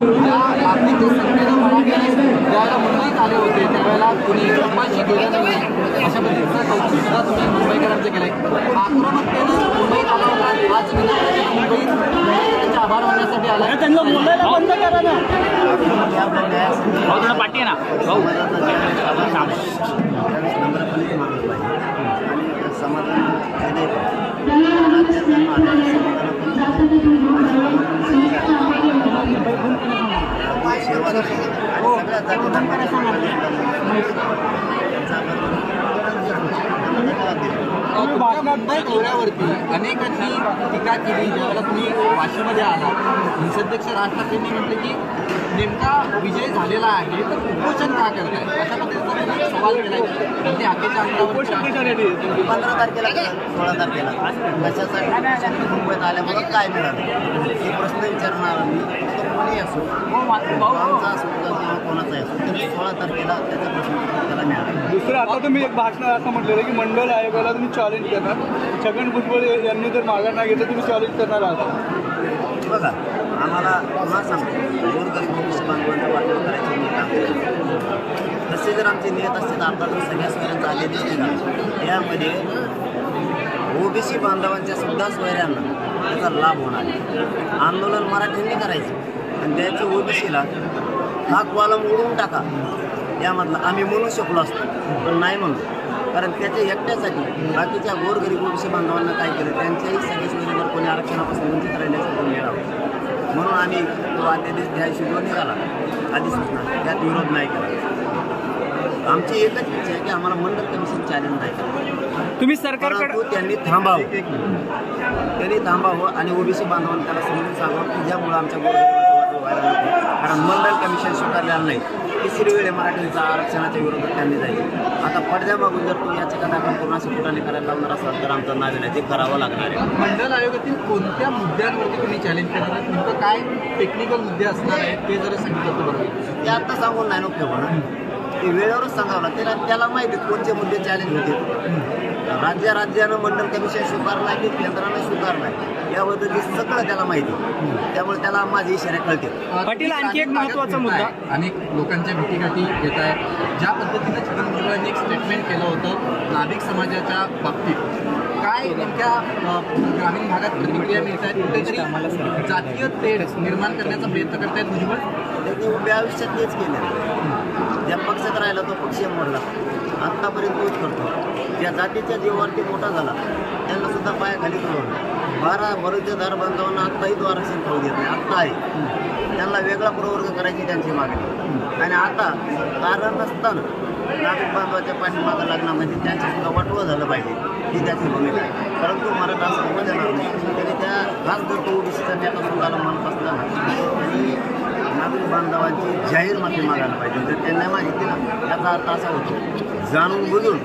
ज्या संख्येनं मराठी ज्यावेळेला मुंबईत आले होते त्यावेळेला कुणी उपाशी गेलं नाही अशा कौतुक सुद्धा तुम्ही मुंबईकरांचं केलंय आक्रमकतेनं मुंबईत आला होता आज मुंबईत मुंबईकरांचे आभार मानण्यासाठी आला त्यांना बोलायला बंद करा ना थोडं पाठी ना भाऊ दौऱ्यावरती अनेकांनी टीका केली ज्यावेळेला तुम्ही वाशीमध्ये आला. निसध्यक्ष राज ठाकरेंनी म्हटलं की नेमका विजय झालेला आहे तर उपोषण का करताय? अशा पद्धतीचा सवाल केलाय. म्हणजे हाकेच्या अंतरावर पंधरा तारखेला सोळा तारखेला. कशासाठी? मुंबईत आल्यामुळे काय मिळालं? हे प्रश्न विचारणार तो कोणी असो आमचा असो किंवा कोणाचा असो तरी सोळा तारखेला त्याचा प्रश्न त्याला मिळाला. दुसरं आता तुम्ही एक भाषणात असं म्हटलेलं की मंडळ आयोगाला तुम्ही चॅलेंज करणार छगन भुजबळ यांनी जर माघार नाही घेतलं तुम्ही चॅलेंज करणार आहात. बघा आम्हाला पुन्हा सांगतो गोरगरीब भविष्य बांधवांचा वाटप करायची मी काम केलं. तसे जर आमची नियत असते तर आता जर सगळ्या सोयऱ्यांचा आले दिसते का यामध्ये ओबीसी बांधवांच्या सुद्धा सोयऱ्यांना त्याचा लाभ होणार आहे. आंदोलन मराठ्यांनी करायचं. आणि द्यायचं ओबीसीला हा कॉलम उडवून टाका. यामधला आम्ही म्हणू शकलो असतो पण नाही म्हणतो कारण त्याच्या एकट्यासाठी बाकीच्या गोरगरीब ओबीसी बांधवांना काय केलं त्यांच्याही सगळे सोयरे जर कोणी आरक्षणापासून वंचित राहिल्याचं कोण मिळावं म्हणून आम्ही तो अध्यादेश द्यायची जो निघाला. अधिसूचना त्यात विरोध नाही केला. आमची एकच इच्छा आहे की आम्हाला मंडळ कमिशन चॅलेंज नाही करायचं. तुम्ही सरकारकडे परंतु त्यांनी थांबावं. त्यांनी थांबावं आणि ओबीसी बांधवांना त्याला समजून सांगावं की ज्यामुळं आमच्या गोरगरिबाचं वाटलं व्हायला नको. कारण मंडळ कमिशन स्वीकारलेलं नाही. तिसरी वेळ मराठीचा आरक्षणाच्या विरोधात त्यांनी जायचे आता पडद्यामागून जर तो याचिका दाखल करून अशी कुठाने करायला लावणार असाल तर आमचं नाव आहे ते करावं लागणार आहे. मंडल आयोगातील कोणत्या मुद्द्यांवरती तुम्ही चॅलेंज करणार? नेमकं काय टेक्निकल मुद्दे असणार आहेत ते जर सांगितलं तर बरं. ते आता सांगून नाही नको म्हणा ते वेळेवरच सांगावं लागतं. त्याला त्याला माहिती कोणते मुद्दे चॅलेंज होते. राज्य राज्यानं मंडळ कमिशन स्वीकारलाय की केंद्रानं स्वीकारलाय याबद्दल सगळं त्याला माहिती आहे. त्यामुळे त्याला माझे इशारे कळते पाटील, आणखी एक महत्त्वाचा मुद्दा. अनेक लोकांच्या भेटीगाठी घेत आहे. ज्या पद्धतीनं छगन भुजबळांनी एक स्टेटमेंट केलं होतं नाभिक समाजाच्या बाबतीत काय नेमक्या ग्रामीण भागात प्रतिक्रिया मिळत आहेत? कुठेतरी जातीय तेढ निर्माण करण्याचा प्रयत्न करतायत भुजबळ? त्यांनी उभ्या आयुष्यात तेच केलं. ज्या पक्षात राहिला तो पक्षीय मोडला. आत्तापर्यंत तोच करतो. ज्या जातीच्या जीवावरती मोठा झाला त्यांना सुद्धा पायाखाली ठेवलं बारा बरोदरदार बांधवांना आत्ताही तो आरक्षण करू देत नाही. आत्ता आहे. त्यांना वेगळा प्रवर्ग करायची त्यांची मागणी. आणि आता कारण नसताना नागरिक बांधवाच्या पाठीमागं लागणं म्हणजे त्यांचं सुद्धा वाटवं झालं पाहिजे ही त्याची भूमिका आहे. परंतु मराठा असं होऊ नाही त्या खास जर तो ओबीसीचा नेता सुद्धा म्हणत असताना आणि बांधवांची जाहीर माफी मागायला पाहिजे जर त्यांना माहिती ना याचा अर्थ असा होतो जाणून बुजून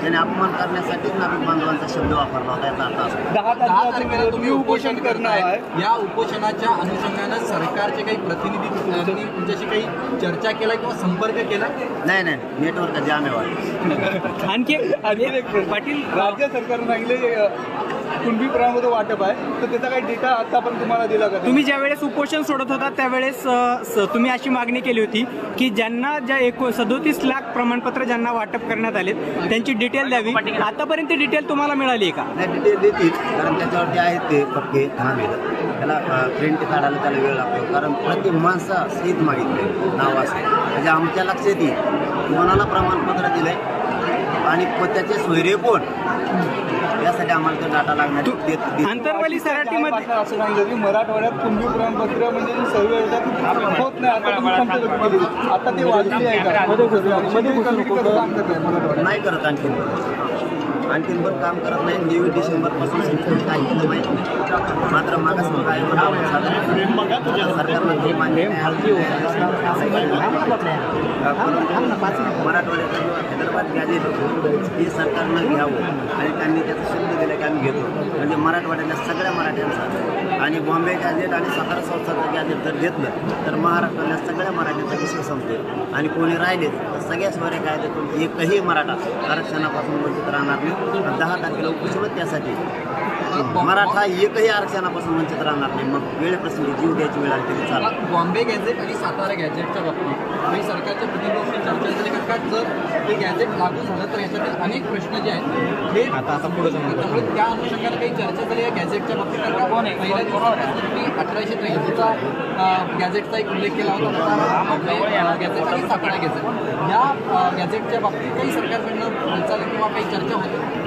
त्याने अपमान करण्यासाठीच नागरिक बांधवांचा शब्द वापरला होता याचा अर्थ असा. दहा तारखेला तुम्ही उपोषण करणार. आहे या उपोषणाच्या अनुषंगानं सरकारचे काही प्रतिनिधी तुमच्याशी काही चर्चा केला किंवा संपर्क केला? नाही नाही नेटवर्क जाम आहे आणखी. पाटील राज्य सरकारनं सांगितले अ, कुणबी प्रमाणामध्ये वाटप आहे तर त्याचा काही डेटा आता पण तुम्हाला दिला का? तुम्ही ज्या वेळेस उपोषण सोडत होता त्यावेळेस तुम्ही अशी मागणी केली होती की ज्यांना ज्या एको सदोतीस लाख प्रमाणपत्र ज्यांना वाटप करण्यात आले त्यांची डिटेल द्यावी. आतापर्यंत डिटेल तुम्हाला मिळाली आहे का? नाही डिटेल देतील कारण त्याच्यावरती आहेत ते पक्के त्याला प्रिंट काढायला त्याला वेळ लागतो कारण प्रति माणसा सहित मागितले नाव असं म्हणजे आमच्या लक्षात येईल कोणाला प्रमाणपत्र दिलंय आणि को- त्याचे सोयरे कोण? यासाठी आम्हाला तो डाटा लागणार आंतरवाली सराटीमध्ये असं सांगितलं की मराठवाड्यात कुणबी प्रमाणपत्र म्हणजे सर्वे होत नाही आता ते वाढली आहे नाही करत आणखीन आणखीन पण काम करत नाही. नेवी डिसेंबरपासून संपूर्ण काही केलं माहीत नाही. मात्र मागास मग आहे. सरकारनं ते मान्य मराठवाड्याचं किंवा हैदराबाद गॅजेट हे सरकारनं घ्यावं. आणि त्यांनी त्याचा शब्द दिला की आम्ही घेतो. म्हणजे मराठवाड्यातल्या सगळ्या मराठ्यांचा. आणि बॉम्बे गॅजेट आणि सातारा संस्थाचं गॅजेट जर घेतलं तर महाराष्ट्रातल्या सगळ्या मराठ्यांचा विषय संपतो. आणि कोणी राहिले तर सगळ्या स्वरे कायद्यातून एकही मराठा आरक्षणापासून वंचित राहणार नाही. दहा तारखेला उपस्थित त्यासाठी. मराठा एकही आरक्षणापासून वंचित राहणार नाही. मग वेळेप्रसंगी जीव द्यायची वेळ आली तरी चालेल. बॉम्बे गॅझेट आणि सातारा गॅझेटच्या बाबतीत काही सरकारच्या प्रतिनिधींशी चर्चा झाली का? का जर ते गॅझेट लागू झालं तर याच्यातील अनेक प्रश्न जे आहेत हे आता आता पुढे त्यामुळे त्या अनुषंगाने काही चर्चा झाली या गॅझेटच्या बाबतीत? का पहिल्या अठराशे त्र्याऐंशीचा गॅझेटचा एक उल्लेख केला होता. आता बॉम्बे अं, गॅझेट आणि सातारा गॅझेट. या गॅझेटच्या बाबतीत काही सरकारकडनं हालचाल किंवा काही चर्चा होते?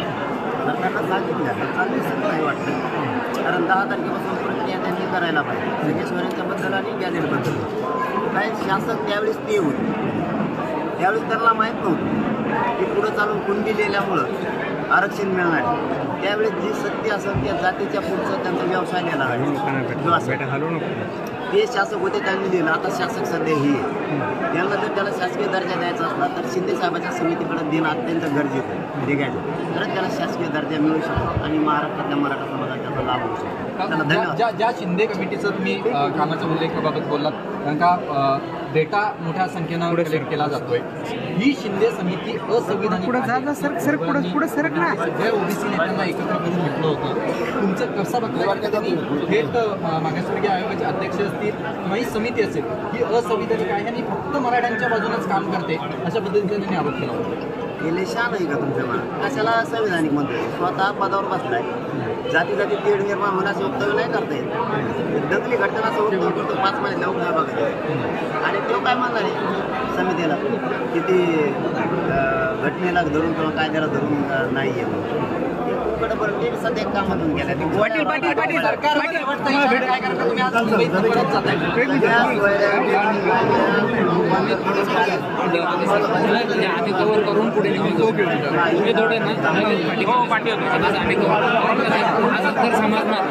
सरकारनं सांगितलं दिसत नाही वाटतं. कारण दहा तारखेपासून प्रक्रिया त्यांनी करायला पाहिजे. सगळेश्वरांच्या बद्दल आणि गॅजेटबद्दल काय शासक त्यावेळेस ते होते. त्यावेळेस त्यांना माहीत नव्हतं. की पुढं चालून कुंडी लिहिल्यामुळं आरक्षण मिळणार. त्यावेळेस जी सत्य असेल त्या जातीच्या पुढचं त्यांचा व्यवसाय. जो असेल. ते शासक होते त्यांनी दिलं. आता शासक सध्या ही आहे. त्यांना जर त्याला शासकीय दर्जा द्यायचा असला तर शिंदे साहेबाच्या समितीकडे देणं अत्यंत गरजेचं आहे. ते घ्यायचं तरच त्याला शासकीय दर्जा मिळू शकतो आणि महाराष्ट्रातल्या मराठा समाजाला त्याचा लाभ होऊ शकतो. त्याला ज्या धन्यवाद. ज्या- शिंदे कमिटीचं तुम्ही कामाच्या उल्लेखाबाबत बोललात कारण का डेटा मोठ्या संख्येनं कलेक्ट केला जातोय. ही शिंदे समिती असंविधानिक. सगळ्या ओबीसी नेत्यांना एकत्र करून घेतलं होतं. तुमचं कसं त्यांनी थेट मागासवर्गीय आयोगाचे अध्यक्ष असतील किंवा ही समिती असेल ही असंविधानिक आहे आणि फक्त मराठ्यांच्या बाजूनच काम करते अशा पद्धतीने त्यांनी आरोप केला होता. गेले शान आहे का तुमच्या मनात कशाला संविधानिक म्हणतोय स्वतः पदावर बसलाय. जाती जाती तेढ निर्माण होण्याचे वक्तव्य नाही करता येत दंगली घटनाचं वक्तव्य करतो पाच महिने काय बघायचं काय म्हणणार आहे? समितीला. किती घटनेला धरून किंवा कायद्याला धरून नाही आहे पाटील पाटील. पाटील. सरकार काय करता तुम्ही? आज मुंबईत परत जाताय. सगळ्या सोयऱ्या, आम्ही कव्हर करून पुढे निघून जाऊ तुम्ही थोडे ना हो पाठी होतो आम्ही कव्हर करून समजणार